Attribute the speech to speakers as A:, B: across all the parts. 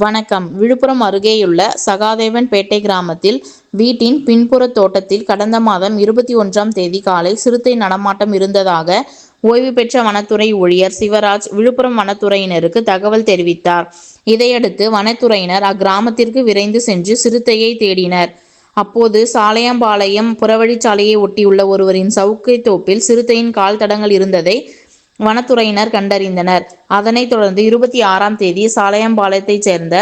A: வணக்கம் விழுப்புரம் அருகேயுள்ள சகாதேவன்பேட்டை கிராமத்தில் வீட்டின் பின்புற தோட்டத்தில் கடந்த மாதம் இருபத்தி ஒன்றாம் தேதி காலை சிறுத்தை நடமாட்டம் இருந்ததாக ஓய்வு பெற்ற வனத்துறை ஊழியர் சிவராஜ் விழுப்புரம் வனத்துறையினருக்கு தகவல் தெரிவித்தார். இதையடுத்து வனத்துறையினர் அக்கிராமத்திற்கு விரைந்து சென்று சிறுத்தையை தேடினர். அப்போது சாலையம்பாளையம் புறவழிச்சாலையை ஒட்டியுள்ள ஒருவரின் சவுக்கை தோப்பில் சிறுத்தையின் கால் தடங்கள் இருந்ததை வனத்துறையினர் கண்டறிந்தனர். அதனைத் தொடர்ந்து இருபத்தி ஆறாம் தேதி சாலையம்பாளையத்தைச் சேர்ந்த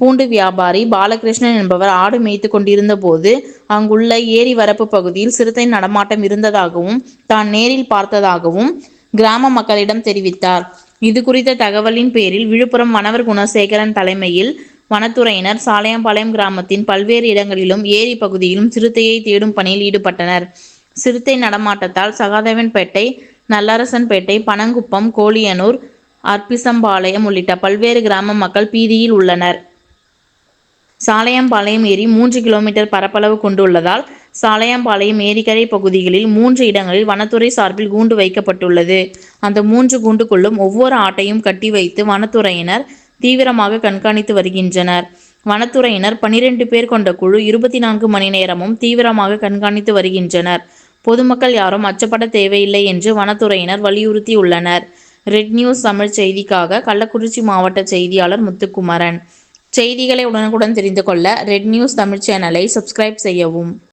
A: பூண்டு வியாபாரி பாலகிருஷ்ணன் என்பவர் ஆடு மேய்த்து கொண்டிருந்த போது அங்குள்ள ஏரி வரப்பு பகுதியில் சிறுத்தை நடமாட்டம் இருந்ததாகவும் தான் நேரில் பார்த்ததாகவும் கிராம மக்களிடம் தெரிவித்தார். இது குறித்த தகவலின் பேரில் விழுப்புரம் வனவர் குணசேகரன் தலைமையில் வனத்துறையினர் சாலையம்பாளையம் கிராமத்தின் பல்வேறு இடங்களிலும் ஏரி பகுதியிலும் சிறுத்தையை தேடும் பணியில் ஈடுபட்டனர். சிறுத்தை நடமாட்டத்தால் சகாதேவன்பேட்டை நல்லரசன்பேட்டை பனங்குப்பம் கோழியனூர் அர்ப்பிசம்பாளையம் உள்ளிட்ட பல்வேறு கிராம மக்கள் பீதியில் உள்ளனர். சாலையம்பாளையம் ஏரி மூன்று கிலோமீட்டர் பரப்பளவு கொண்டுள்ளதால் சாலையம்பாளையம் ஏரிக்கரை பகுதிகளில் மூன்று இடங்களில் வனத்துறை சார்பில் கூண்டு வைக்கப்பட்டுள்ளது. அந்த மூன்று கூண்டுக்குள்ளும் ஒவ்வொரு ஆட்டையும் கட்டி வைத்து வனத்துறையினர் தீவிரமாக கண்காணித்து வருகின்றனர். வனத்துறையினர் பனிரெண்டு பேர் கொண்ட குழு இருபத்தி நான்கு மணி நேரமும் தீவிரமாக கண்காணித்து வருகின்றனர். பொதுமக்கள் யாரும் அச்சப்பட தேவையில்லை என்று வனத்துறையினர் வலியுறுத்தியுள்ளனர். ரெட் நியூஸ் தமிழ் செய்திக்காக கள்ளக்குறிச்சி மாவட்ட செய்தியாளர் முத்துக்குமரன். செய்திகளை உடனுக்குடன் தெரிந்து கொள்ள ரெட் நியூஸ் தமிழ் சேனலை சப்ஸ்கிரைப் செய்யவும்.